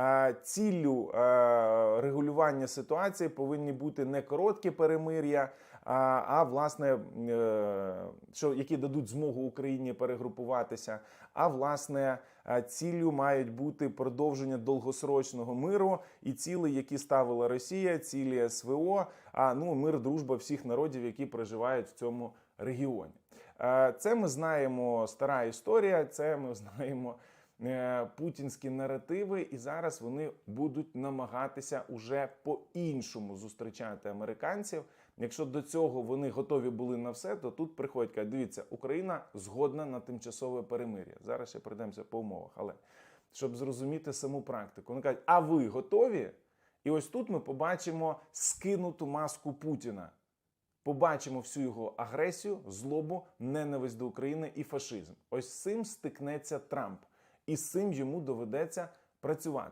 Е, Ціллю е, регулювання ситуації повинні бути не короткі перемир'я, а, власне, е, що які дадуть змогу Україні перегрупуватися. А власне, ціллю мають бути продовження довгосрочного миру і цілі, які ставила Росія, цілі СВО, а ну мир, дружба всіх народів, які проживають в цьому регіоні. Це ми знаємо стара історія. Це ми знаємо путінські наративи, і зараз вони будуть намагатися уже по-іншому зустрічати американців. Якщо до цього вони готові були на все, то тут приходять кажуть, дивіться, Україна згодна на тимчасове перемир'я. Зараз ще прийдемося по умовах, але щоб зрозуміти саму практику, вони кажуть, а ви готові? І ось тут ми побачимо скинуту маску Путіна. Побачимо всю його агресію, злобу, ненависть до України і фашизм. Ось цим стикнеться Трамп, і з цим йому доведеться працювати.